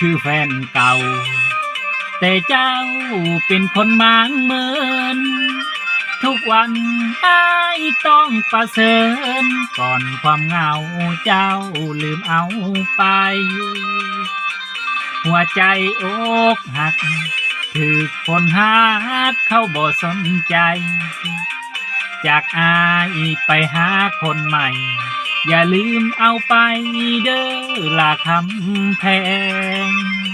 คือแฟนเก่า แต่เจ้าเป็นคนมางเมิน ทุกวันอายต้องประเสริญก่อนความเหงาเจ้าลืมเอาไป หัวใจอกหักถือคนหักเข้าบ่สนใจ จากอายไปหาคนใหม่ อย่าลืมเอาไปเด้อลาคำแพง